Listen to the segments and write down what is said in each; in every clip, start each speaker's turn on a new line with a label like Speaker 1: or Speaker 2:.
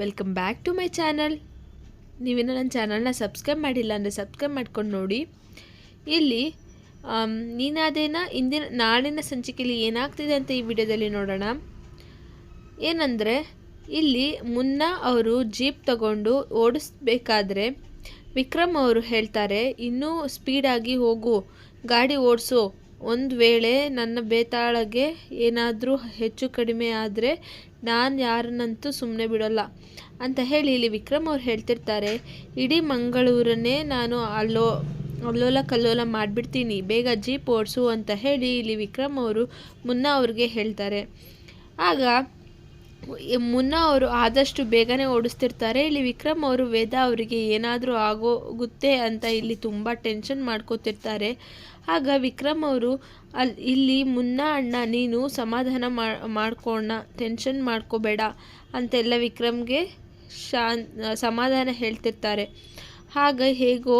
Speaker 1: Welcome back to my channel ನೀವಿನ್ನು ನನ್ನ ಚಾನಲ್ನ ಸಬ್ಸ್ಕ್ರೈಬ್ ಮಾಡಿಲ್ಲ ಅಂದರೆ ಸಬ್ಸ್ಕ್ರೈಬ್ ಮಾಡ್ಕೊಂಡು ನೋಡಿ. ಇಲ್ಲಿ ನೀನಾದೇನ ಇಂದಿನ, ನಾಳಿನ ಸಂಚಿಕೆಯಲ್ಲಿ ಏನಾಗ್ತಿದೆ ಅಂತ ಈ ವಿಡಿಯೋದಲ್ಲಿ ನೋಡೋಣ. ಏನಂದರೆ, ಇಲ್ಲಿ ಮುನ್ನ ಅವರು ಜೀಪ್ ತಗೊಂಡು ಓಡಿಸ್ಬೇಕಾದ್ರೆ ವಿಕ್ರಮ್ ಅವರು ಹೇಳ್ತಾರೆ, ಇನ್ನೂ ಸ್ಪೀಡಾಗಿ ಹೋಗು, ಗಾಡಿ ಓಡಿಸು. ಒಂದು ವೇಳೆ ನನ್ನ ಬೇತಾಳಗೆ ಏನಾದರೂ ಹೆಚ್ಚು ಕಡಿಮೆ ಆದರೆ ನಾನು ಯಾರನ್ನಂತೂ ಸುಮ್ಮನೆ ಬಿಡೋಲ್ಲ. ಅಂತ ಹೇಳಿ ಇಲ್ಲಿ ವಿಕ್ರಮ್ ಅವ್ರು ಹೇಳ್ತಿರ್ತಾರೆ, ಇಡೀ ಮಂಗಳೂರನ್ನೇ ನಾನು ಅಲ್ಲೋ, ಅಲ್ಲೋಲ ಕಲ್ಲೋಲ ಮಾಡಿಬಿಡ್ತೀನಿ, ಬೇಗ ಜೀಪ್ ಓಡಿಸು ಅಂತ ಹೇಳಿ ಇಲ್ಲಿ ವಿಕ್ರಮ್ ಅವರು ಮುನ್ನ ಅವ್ರಿಗೆ ಹೇಳ್ತಾರೆ. ಆಗ ಮುನ್ನ ಅವರು ಆದಷ್ಟು ಬೇಗನೆ ಓಡಿಸ್ತಿರ್ತಾರೆ. ಇಲ್ಲಿ ವಿಕ್ರಮ್ ಅವರು, ವೇದ ಅವರಿಗೆ ಏನಾದರೂ ಆಗೋಗುತ್ತೆ ಅಂತ ಇಲ್ಲಿ ತುಂಬ ಟೆನ್ಷನ್ ಮಾಡ್ಕೋತಿರ್ತಾರೆ. ಆಗ ವಿಕ್ರಮ್ ಅವರು ಅಲ್ಲಿ ಇಲ್ಲಿ ಮುನ್ನ ಅಣ್ಣ, ನೀನು ಸಮಾಧಾನ ಮಾಡ್ಕೋಣ ಟೆನ್ಷನ್ ಮಾಡ್ಕೋಬೇಡ ಅಂತೆಲ್ಲ ವಿಕ್ರಮ್ಗೆ ಶಾನ್, ಸಮಾಧಾನ ಹೇಳ್ತಿರ್ತಾರೆ. ಆಗ ಹೇಗೋ,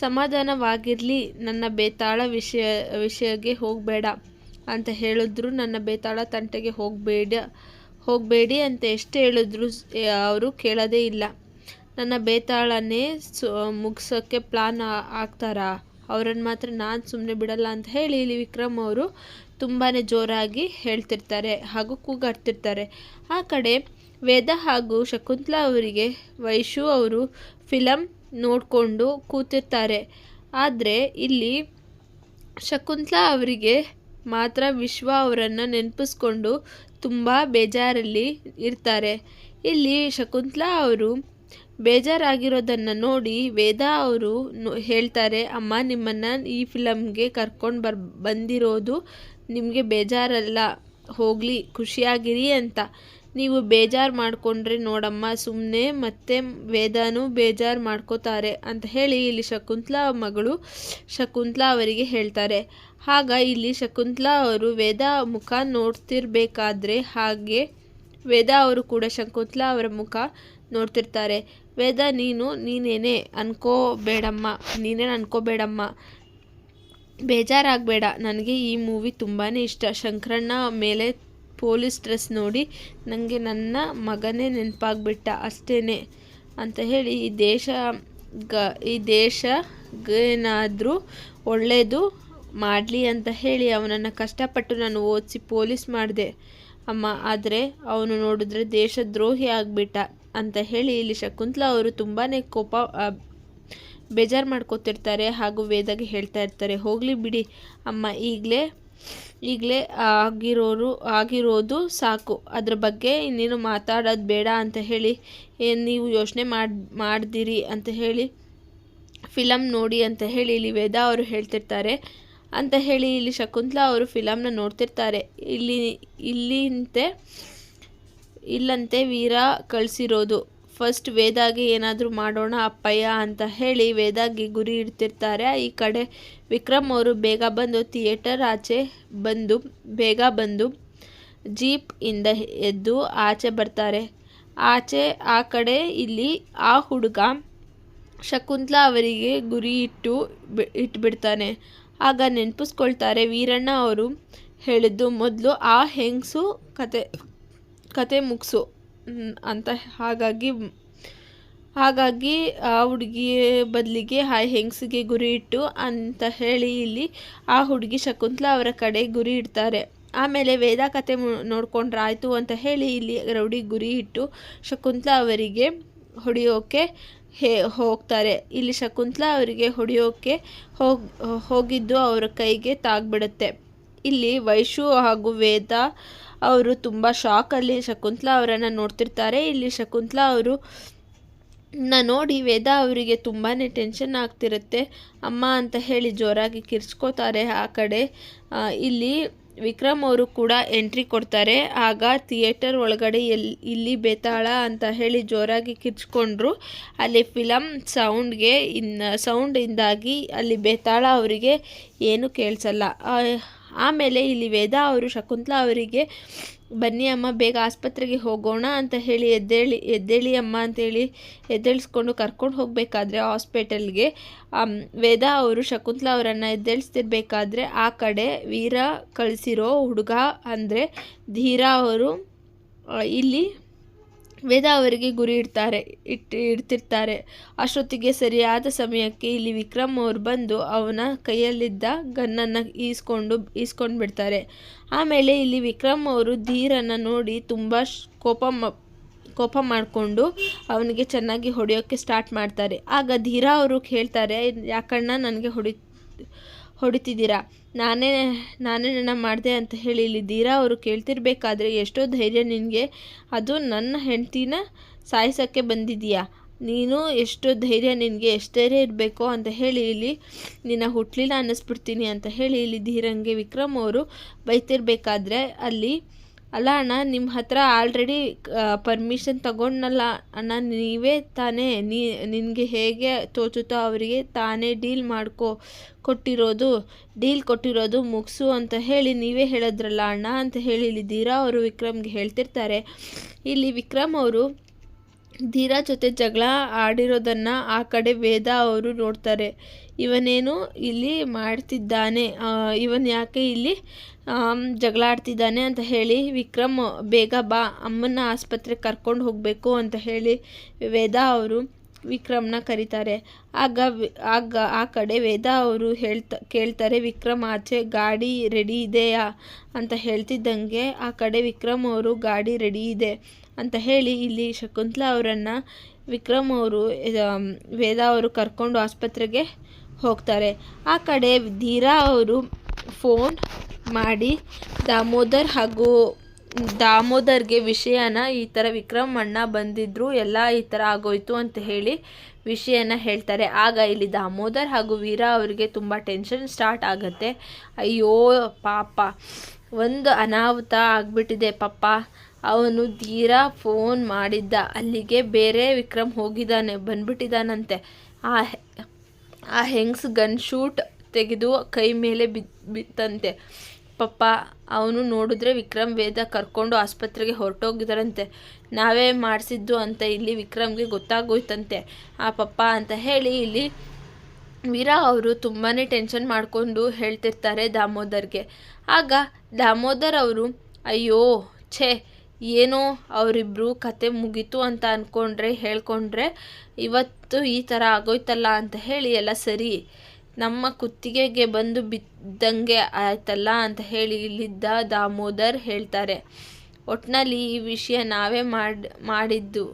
Speaker 1: ಸಮಾಧಾನವಾಗಿರಲಿ, ನನ್ನ ಬೇತಾಳ ವಿಷಯ, ವಿಷಯಕ್ಕೆ ಹೋಗಬೇಡ ಅಂತ ಹೇಳಿದ್ರು. ನನ್ನ ಬೇತಾಳ ತಂಟೆಗೆ ಹೋಗಬೇಡ ಹೋಗಬೇಡಿ ಅಂತ ಎಷ್ಟು ಹೇಳಿದ್ರು ಅವರು ಕೇಳೋದೇ ಇಲ್ಲ. ನನ್ನ ಬೇತಾಳನ್ನೇ ಸು ಮುಗಿಸೋಕ್ಕೆ ಪ್ಲಾನ್ ಆಗ್ತಾರಾ? ಅವರನ್ನು ಮಾತ್ರ ನಾನು ಸುಮ್ಮನೆ ಬಿಡಲ್ಲ ಅಂತ ಹೇಳಿ ಇಲ್ಲಿ ವಿಕ್ರಮ್ ಅವರು ತುಂಬಾ ಜೋರಾಗಿ ಹೇಳ್ತಿರ್ತಾರೆ ಹಾಗೂ ಕೂಗಾಡ್ತಿರ್ತಾರೆ. ಆ ಕಡೆ ವೇದ ಹಾಗೂ ಶಕುಂತಲಾ ಅವರಿಗೆ ವೈಶು ಅವರು ಫಿಲಮ್ ನೋಡಿಕೊಂಡು ಕೂತಿರ್ತಾರೆ. ಆದರೆ ಇಲ್ಲಿ ಶಕುಂತಲಾ ಅವರಿಗೆ ಮಾತ್ರ ವಿಶ್ವ ಅವರನ್ನು ನೆನಪಿಸ್ಕೊಂಡು ತುಂಬ ಬೇಜಾರಲ್ಲಿ ಇರ್ತಾರೆ. ಇಲ್ಲಿ ಶಕುಂತಲಾ ಅವರು ಬೇಜಾರಾಗಿರೋದನ್ನು ನೋಡಿ ವೇದ ಅವರು ಹೇಳ್ತಾರೆ, ಅಮ್ಮ, ನಿಮ್ಮನ್ನು ಈ ಫಿಲಮ್ಗೆ ಕರ್ಕೊಂಡು ಬರ್, ಬಂದಿರೋದು ನಿಮಗೆ ಬೇಜಾರಲ್ಲ, ಹೋಗಲಿ, ಖುಷಿಯಾಗಿರಿ ಅಂತ. ನೀವು ಬೇಜಾರು ಮಾಡಿಕೊಂಡ್ರೆ ನೋಡಮ್ಮ ಸುಮ್ಮನೆ ಮತ್ತೆ ವೇದಾನು ಬೇಜಾರು ಮಾಡ್ಕೋತಾರೆ ಅಂತ ಹೇಳಿ ಇಲ್ಲಿ ಶಕುಂತಲಾ ಮಗಳು ಶಕುಂತಲಾ ಅವರಿಗೆ ಹೇಳ್ತಾರೆ. ಆಗ ಇಲ್ಲಿ ಶಕುಂತಲಾ ಅವರು ವೇದ ಮುಖ ನೋಡ್ತಿರ್ಬೇಕಾದ್ರೆ ಹಾಗೆ ವೇದ ಅವರು ಕೂಡ ಶಕುಂತಲಾ ಅವರ ಮುಖ ನೋಡ್ತಿರ್ತಾರೆ. ವೇದ, ನೀನು, ನೀನೇನೇ, ಅನ್ಕೋಬೇಡಮ್ಮ ನೀನೇನು ಅನ್ಕೋಬೇಡಮ್ಮ. ಬೇಜಾರಾಗಬೇಡ, ನನಗೆ ಈ ಮೂವಿ ತುಂಬಾ ಇಷ್ಟ. ಶಂಕರಣ್ಣ ಮೇಲೆ ಪೊಲೀಸ್ ಡ್ರೆಸ್ ನೋಡಿ ನನಗೆ ನನ್ನ ಮಗನೇ ನೆನಪಾಗ್ಬಿಟ್ಟ ಅಷ್ಟೇ ಅಂತ ಹೇಳಿ ಈ ದೇಶ ಗ, ಈ ದೇಶಗೇನಾದರೂ ಒಳ್ಳೆಯದು ಮಾಡಲಿ ಅಂತ ಹೇಳಿ ಅವನನ್ನು ಕಷ್ಟಪಟ್ಟು ನಾನು ಓದಿಸಿ ಪೊಲೀಸ್ ಮಾಡಿದೆ. ಅಮ್ಮ, ಆದರೆ ಅವನು ನೋಡಿದ್ರೆ ದೇಶದ್ರೋಹಿ ಆಗಿಬಿಟ್ಟ ಅಂತ ಹೇಳಿ ಇಲ್ಲಿ ಶಕುಂತಲಾ ಅವರು ತುಂಬಾ ಕೋಪ ಬೇಜಾರು ಮಾಡ್ಕೋತಿರ್ತಾರೆ ಹಾಗೂ ವೇದಗೆ ಹೇಳ್ತಾ ಇರ್ತಾರೆ, ಹೋಗಲಿ ಬಿಡಿ. ಅಮ್ಮ, ಈಗಲೇ ಈಗಲೇ ಆಗಿರೋರು, ಆಗಿರೋದು ಸಾಕು. ಅದ್ರ ಬಗ್ಗೆ ಇನ್ನೇನು ಮಾತಾಡೋದು ಬೇಡ ಅಂತ ಹೇಳಿ ಏನು ನೀವು ಯೋಚನೆ ಮಾಡಿ, ಮಾಡ್ದಿರಿ ಅಂತ ಹೇಳಿ ಫಿಲಮ್ ನೋಡಿ ಅಂತ ಹೇಳಿ ಇಲ್ಲಿ ವೇದ ಅವರು ಹೇಳ್ತಿರ್ತಾರೆ. ಅಂತ ಹೇಳಿ ಇಲ್ಲಿ ಶಕುಂತಲಾ ಅವರು ಫಿಲಮ್ನ ನೋಡ್ತಿರ್ತಾರೆ. ಇಲ್ಲಿ, ಇಲ್ಲಿಂತೆ, ಇಲ್ಲಂತೆ ವೀರ ಕಳಿಸಿರೋದು. ಫಸ್ಟ್ ವೇದಾಗೆ ಏನಾದರೂ ಮಾಡೋಣ ಅಪ್ಪಯ್ಯ ಅಂತ ಹೇಳಿ ವೇದಾಗೆ ಗುರಿ ಇಡ್ತಿರ್ತಾರೆ. ಈ ಕಡೆ ವಿಕ್ರಮ್ ಅವರು ಬೇಗ ಬಂದು ಥಿಯೇಟರ್ ಆಚೆ ಬಂದು, ಬೇಗ ಬಂದು ಜೀಪ್ ಇಂದ ಎದ್ದು ಆಚೆ ಬರ್ತಾರೆ. ಆಚೆ, ಆ ಕಡೆ ಇಲ್ಲಿ ಆ ಹುಡುಗ ಶಕುಂತಲಾ ಅವರಿಗೆ ಗುರಿ ಇಟ್ಟು ಇಟ್ಬಿಡ್ತಾನೆ. ಆಗ ನೆನಪಿಸ್ಕೊಳ್ತಾರೆ ವೀರಣ್ಣ ಅವರು ಹೇಳಿದ್ದು ಮೊದಲು ಆ ಹೆಂಗಸು ಕತೆ ಕತೆ ಮುಗಿಸು. ಅಂತ ಹಾಗಾಗಿ ಹಾಗಾಗಿ ಆ ಹುಡುಗಿ ಬದಲಿಗೆ ಆ ಹೆಂಗಸಿಗೆ ಗುರಿ ಇಟ್ಟು ಅಂತ ಹೇಳಿ ಇಲ್ಲಿ ಆ ಹುಡುಗಿ ಶಕುಂತಲಾ ಅವರ ಕಡೆ ಗುರಿ ಇಡ್ತಾರೆ. ಆಮೇಲೆ ವೇದ ಕತೆ ನೋಡ್ಕೊಂಡ್ರೆ ಆಯಿತು ಅಂತ ಹೇಳಿ ಇಲ್ಲಿ ರೌಡಿ ಗುರಿ ಇಟ್ಟು ಶಕುಂತಲಾ ಅವರಿಗೆ ಹೊಡೆಯೋಕೆ ಹೇ, ಹೋಗ್ತಾರೆ. ಇಲ್ಲಿ ಶಕುಂತಲಾ ಅವರಿಗೆ ಹೊಡೆಯೋಕ್ಕೆ ಹೋಗಿ, ಹೋಗಿದ್ದು ಅವರ ಕೈಗೆ ತಾಗ್ಬಿಡುತ್ತೆ. ಇಲ್ಲಿ ವೈಶು ಹಾಗೂ ವೇದ ಅವರು ತುಂಬ ಶಾಕಲ್ಲಿ ಶಕುಂತಲಾ ಅವರನ್ನು ನೋಡ್ತಿರ್ತಾರೆ. ಇಲ್ಲಿ ಶಕುಂತಲಾ ಅವರು, ನ ನೋಡಿ ವೇದ ಅವರಿಗೆ ತುಂಬಾ ಟೆನ್ಷನ್ ಆಗ್ತಿರುತ್ತೆ. ಅಮ್ಮ ಅಂತ ಹೇಳಿ ಜೋರಾಗಿ ಕಿರ್ಚ್ಕೋತಾರೆ ಆ ಕಡೆ. ಇಲ್ಲಿ ವಿಕ್ರಮ್ ಅವರು ಕೂಡ ಎಂಟ್ರಿ ಕೊಡ್ತಾರೆ. ಆಗ ಥಿಯೇಟರ್ ಒಳಗಡೆ ಎಲ್ಲಿ ಇಲ್ಲಿ ಬೇತಾಳ ಅಂತ ಹೇಳಿ ಜೋರಾಗಿ ಕಿರ್ಚ್ಕೊಂಡ್ರು. ಅಲ್ಲಿ ಫಿಲಮ್ ಸೌಂಡ್ಗೆ ಇನ್ನು ಸೌಂಡಿಂದಾಗಿ ಅಲ್ಲಿ ಬೇತಾಳ ಅವರಿಗೆ ಏನು ಕೇಳಿಸಲ್ಲ. ಆಮೇಲೆ ಇಲ್ಲಿ ವೇದಾ ಅವರು, ಶಕುಂತಲಾ ಅವರಿಗೆ, ಬನ್ನಿ ಅಮ್ಮ, ಬೇಗ ಆಸ್ಪತ್ರೆಗೆ ಹೋಗೋಣ ಅಂತ ಹೇಳಿ ಎದ್ದೇಳಿ ಎದ್ದೇಳಿ ಅಮ್ಮ ಅಂತೇಳಿ ಎದ್ದೇಳಿಸ್ಕೊಂಡು ಕರ್ಕೊಂಡು ಹೋಗಬೇಕಾದ್ರೆ ಹಾಸ್ಪಿಟಲ್ಗೆ. ವೇದಾ ಅವರು, ಶಕುಂತಲಾ ಅವರನ್ನು ಎದ್ದೇಳಿಸ್ತಿರ್ಬೇಕಾದ್ರೆ ಆ ಕಡೆ ವೀರ ಕಳಿಸಿರೋ ಹುಡುಗ ಅಂದರೆ ಧೀರಾ ಅವರು ಇಲ್ಲಿ ವೇದ ಅವರಿಗೆ ಗುರಿ ಇಡ್ತಾರೆ, ಇಟ್ಟು, ಇಡ್ತಿರ್ತಾರೆ. ಅಷ್ಟೊತ್ತಿಗೆ ಸರಿಯಾದ ಸಮಯಕ್ಕೆ ಇಲ್ಲಿ ವಿಕ್ರಮ್ ಅವ್ರು ಬಂದು ಅವನ ಕೈಯಲ್ಲಿದ್ದ ಗನ್ನನ್ನು ಈಸ್ಕೊಂಡು ಈಸ್ಕೊಂಡು ಬಿಡ್ತಾರೆ ಆಮೇಲೆ ಇಲ್ಲಿ ವಿಕ್ರಮ್ ಅವರು ಧೀರನ್ನು ನೋಡಿ ತುಂಬ ಕೋಪ ಕೋಪ ಮಾಡಿಕೊಂಡು ಅವನಿಗೆ ಚೆನ್ನಾಗಿ ಹೊಡೆಯೋಕ್ಕೆ ಸ್ಟಾರ್ಟ್ ಮಾಡ್ತಾರೆ. ಆಗ ಧೀರ ಅವರು ಕೇಳ್ತಾರೆ, ಯಾಕಣ್ಣ ನನಗೆ ಹೊಡಿ ಹೊಡಿತಿದ್ದೀರಾ? ನಾನೇ ನಾನೇ ನನ್ನ ಮಾಡಿದೆ ಅಂತ ಹೇಳಿ ಇಲ್ಲಿ ಧೀರಾ ಅವರು ಕೇಳ್ತಿರ್ಬೇಕಾದ್ರೆ ಎಷ್ಟೋ ಧೈರ್ಯ ನಿನಗೆ. ಅದು ನನ್ನ ಹೆಂಡ್ತಿನ ಸಾಯಿಸೋಕ್ಕೆ ಬಂದಿದೀಯಾ ನೀನು ಎಷ್ಟು ಧೈರ್ಯ ನಿನಗೆ ಎಷ್ಟು ಧೈರ್ಯ ಇರಬೇಕು ಅಂತ ಹೇಳಿ ಇಲ್ಲಿ ನಿನ್ನ ಹುಟ್ಲಿಲ್ಲ ಅನ್ನಿಸ್ಬಿಡ್ತೀನಿ ಅಂತ ಹೇಳಿ ಇಲ್ಲಿ ಧೀರಂಗೆ ವಿಕ್ರಮ್ ಅವರು ಬೈತಿರ್ಬೇಕಾದ್ರೆ ಅಲ್ಲಿ ಅಲ್ಲ ಅಣ್ಣ ನಿಮ್ಮ ಹತ್ರ ಆಲ್ರೆಡಿ ಪರ್ಮಿಷನ್ ತಗೊಂಡ್ನಲ್ಲ ಅಣ್ಣ, ನೀವೇ ತಾನೇ, ನೀ, ನಿನಗೆ ಹೇಗೆ ತೋಚುತ್ತೋ ಅವರಿಗೆ ತಾನೇ ಡೀಲ್ ಮಾಡ್ಕೊ, ಕೊಟ್ಟಿರೋದು ಡೀಲ್ ಕೊಟ್ಟಿರೋದು ಮುಗಿಸು ಅಂತ ಹೇಳಿ ನೀವೇ ಹೇಳಿದ್ರಲ್ಲ ಅಣ್ಣ ಅಂತ ಹೇಳಿ ಇಲ್ಲಿ ಧೀರಾ ಅವರು ವಿಕ್ರಮ್ಗೆ ಹೇಳ್ತಿರ್ತಾರೆ. ಇಲ್ಲಿ ವಿಕ್ರಮ್ ಅವರು ಧೀರಾ ಜೊತೆ ಜಗಳ ಆಡಿರೋದನ್ನು ಆ ಕಡೆ ವೇದ ಅವರು ನೋಡ್ತಾರೆ. ಇವನೇನು ಇಲ್ಲಿ ಮಾಡ್ತಿದ್ದಾನೆ? ಇವನ್ ಯಾಕೆ ಇಲ್ಲಿ ಜಗಳ ಆಡ್ತಿದ್ದಾನೆ ಅಂತ ಹೇಳಿ, ವಿಕ್ರಮ್, ಬೇಗ ಬಾ ಅಮ್ಮನ ಆಸ್ಪತ್ರೆಗೆ ಕರ್ಕೊಂಡು ಹೋಗಬೇಕು ಅಂತ ಹೇಳಿ ವೇದ ಅವರು ವಿಕ್ರಮ್ನ ಕರೀತಾರೆ. ಆಗ ಆಗ ಆ ಕಡೆ ವೇದ ಅವರು ಹೇಳ್ತಾ, ಕೇಳ್ತಾರೆ, ವಿಕ್ರಮ್, ಆಚೆ ಗಾಡಿ ರೆಡಿ ಇದೆಯಾ? ಅಂತ ಹೇಳ್ತಿದ್ದಂಗೆ ಆ ಕಡೆ ವಿಕ್ರಮ್ ಅವರು ಗಾಡಿ ರೆಡಿ ಇದೆ. ಅಂತ ಹೇಳಿ ಇಲ್ಲಿ ಶಕುಂತಲಾ ಅವರನ್ನು ವಿಕ್ರಮ್ ಅವರು ವೇದ ಅವರು ಕರ್ಕೊಂಡು ಆಸ್ಪತ್ರೆಗೆ ಹೋಗ್ತಾರೆ. ಆ ಕಡೆ ಧೀರಾ ಅವರು ಫೋನ್ ಮಾಡಿ, ದಾಮೋದರ್ ಹಾಗೂ ದಾಮೋದರ್ಗೆ ವಿಷಯನ ಈ ಥರ ವಿಕ್ರಮ್ ಅಣ್ಣ ಬಂದಿದ್ದರು ಎಲ್ಲ ಈ ಥರ ಆಗೋಯ್ತು ಅಂತ ಹೇಳಿ ವಿಷಯನ ಹೇಳ್ತಾರೆ. ಆಗ ಇಲ್ಲಿ ದಾಮೋದರ್ ಹಾಗೂ ವೀರ ಅವರಿಗೆ ತುಂಬ ಟೆನ್ಷನ್ ಸ್ಟಾರ್ಟ್ ಆಗುತ್ತೆ. ಅಯ್ಯೋ, ಪಾಪ, ಒಂದು ಅನಾಹುತ ಆಗಿಬಿಟ್ಟಿದೆ ಪಾಪ ಅವನು ಧೀರಾ ಫೋನ್ ಮಾಡಿದ್ದ. ಅಲ್ಲಿಗೆ ಬೇರೆ ವಿಕ್ರಮ್ ಹೋಗಿದ್ದಾನೆ, ಬಂದ್ಬಿಟ್ಟಿದ್ದಾನಂತೆ. ಆ ಆ ಹೆಂಗ್ಸ್ ಗನ್ ಶೂಟ್ ತೆಗೆದು ಕೈ ಮೇಲೆ ಬಿತ್ತಂತೆ. ಪಪ್ಪ, ಅವನು ನೋಡಿದ್ರೆ ವಿಕ್ರಮ್ ವೇದ ಕರ್ಕೊಂಡು ಆಸ್ಪತ್ರೆಗೆ ಹೊರಟೋಗಿದ್ದಾರಂತೆ. ನಾವೇ ಮಾಡಿಸಿದ್ದು ಅಂತ ಇಲ್ಲಿ ವಿಕ್ರಮ್ಗೆ ಗೊತ್ತಾಗೋಯ್ತಂತೆ. ಆ ಪಪ್ಪ ಅಂತ ಹೇಳಿ ಇಲ್ಲಿ ವೀರಾ ಅವರು ತುಂಬಾ ಟೆನ್ಷನ್ ಮಾಡಿಕೊಂಡು ಹೇಳ್ತಿರ್ತಾರೆ ದಾಮೋದರ್ಗೆ. ಆಗ ದಾಮೋದರ್ ಅವರು, ಅಯ್ಯೋ, ಛೇ ಏನೋ ಅವರಿಬ್ಬರು ಕತೆ ಮುಗೀತು ಅಂತ ಅಂದ್ಕೊಂಡ್ರೆ ಹೇಳ್ಕೊಂಡ್ರೆ ಇವತ್ತು ಈ ಥರ ಆಗೋಯ್ತಲ್ಲ ಅಂತ ಹೇಳಿ ಎಲ್ಲ ಸರಿ, ನಮ್ಮ ಕುತ್ತಿಗೆಗೆ ಬಂದು ಬಿದ್ದಂಗೆ ಆಯ್ತಲ್ಲ ಅಂತ ಹೇಳಿ ಇಲ್ಲಿದ್ದ ದಾಮೋದರ್ ಹೇಳ್ತಾರೆ. ಒಟ್ಟಿನಲ್ಲಿ ಈ ವಿಷಯ ನಾವೇ ಮಾಡಿ, ಮಾಡಿದ್ದು.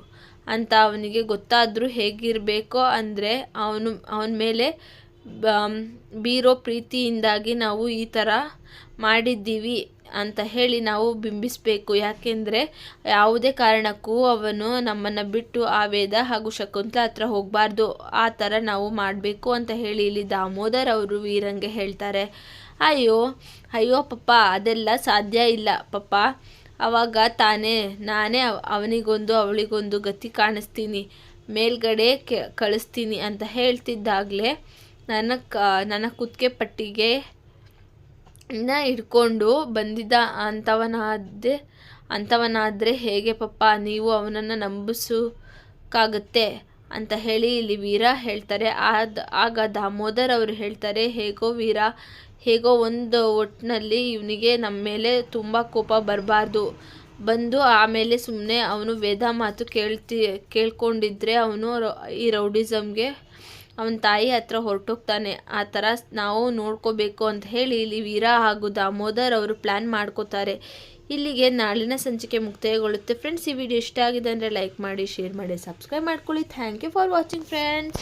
Speaker 1: ಅಂತ ಅವನಿಗೆ ಗೊತ್ತಾದರೂ ಹೇಗಿರಬೇಕೋ ಅಂದರೆ ಅವನು, ಅವನ ಮೇಲೆ ಬೀರೋ ಪ್ರೀತಿಯಿಂದಾಗಿ ನಾವು ಈ ಥರ ಮಾಡಿದ್ದೀವಿ. ಅಂತ ಹೇಳಿ ನಾವು ಬಿಂಬಿಸಬೇಕು. ಯಾಕೆಂದರೆ ಯಾವುದೇ ಕಾರಣಕ್ಕೂ ಅವನು ನಮ್ಮನ್ನು ಬಿಟ್ಟು ಆ ವೇದ ಹಾಗೂ ಶಕುಂತಲ ಹತ್ರ ಹೋಗಬಾರ್ದು. ಆ ಥರ ನಾವು ಮಾಡಬೇಕು ಅಂತ ಹೇಳಿ ಇಲ್ಲಿ ದಾಮೋದರ್ ಅವರು ವೀರಂಗೆ ಹೇಳ್ತಾರೆ. ಅಯ್ಯೋ ಅಯ್ಯೋ ಪಪ್ಪ, ಅದೆಲ್ಲ ಸಾಧ್ಯ ಇಲ್ಲ. ಪಪ್ಪ, ಅವಾಗ ತಾನೇ, ನಾನೇ ಅವ್- ಅವನಿಗೊಂದು, ಅವಳಿಗೊಂದು ಗತಿ ಕಾಣಿಸ್ತೀನಿ. ಮೇಲ್ಗಡೆ ಕಳಿಸ್ತೀನಿ ಅಂತ ಹೇಳ್ತಿದ್ದಾಗಲೇ ನನ್ನ ಕ, ನನ್ನ ಕುತ್ತಿಗೆ ಪಟ್ಟಿಗೆ ಇನ್ನ ಹಿಡ್ಕೊಂಡು ಬಂದಿದ್ದ ಅಂಥವನಾದೆ ಅಂಥವನಾದರೆ ಹೇಗೆ ಪಪ್ಪ, ನೀವು ಅವನನ್ನು ನಂಬಿಸೋಕ್ಕಾಗತ್ತೆ ಅಂತ ಹೇಳಿ ಇಲ್ಲಿ ವೀರ ಹೇಳ್ತಾರೆ. ಆದ, ಆಗ ದಾಮೋದರ್ ಅವರು ಹೇಳ್ತಾರೆ, ಹೇಗೋ ವೀರ, ಹೇಗೋ ಒಂದು ಒಟ್ಟಿನಲ್ಲಿ ಇವನಿಗೆ ನಮ್ಮ ಮೇಲೆ ತುಂಬ ಕೋಪ ಬರಬಾರ್ದು. ಬಂದು ಆಮೇಲೆ ಸುಮ್ಮನೆ ಅವನು ವೇದ ಮಾತು ಕೇಳ್ತಿ, ಕೇಳ್ಕೊಂಡಿದ್ರೆ ಅವನು ಈ ರೌಡಿಸಮ್ಗೆ ಅವನ ತಾಯಿ ಹತ್ರ ಹೊರಟೋಗ್ತಾನೆ. ಆ ಥರ ನಾವು ನೋಡ್ಕೋಬೇಕು ಅಂತ ಹೇಳಿ ಇಲ್ಲಿ ವೀರ ಹಾಗೂ ದಾಮೋದರ್ ಅವರು ಪ್ಲ್ಯಾನ್ ಮಾಡ್ಕೋತಾರೆ. ಇಲ್ಲಿಗೆ ನಾಳಿನ ಸಂಚಿಕೆ ಮುಕ್ತಾಯಗೊಳ್ಳುತ್ತೆ. ಫ್ರೆಂಡ್ಸ್ ಈ ವಿಡಿಯೋ ಇಷ್ಟ ಆಗಿದೆ ಅಂದರೆ ಲೈಕ್ ಮಾಡಿ ಶೇರ್ ಮಾಡಿ ಸಬ್ಸ್ಕ್ರೈಬ್ ಮಾಡ್ಕೊಳ್ಳಿ. Thank you for watching friends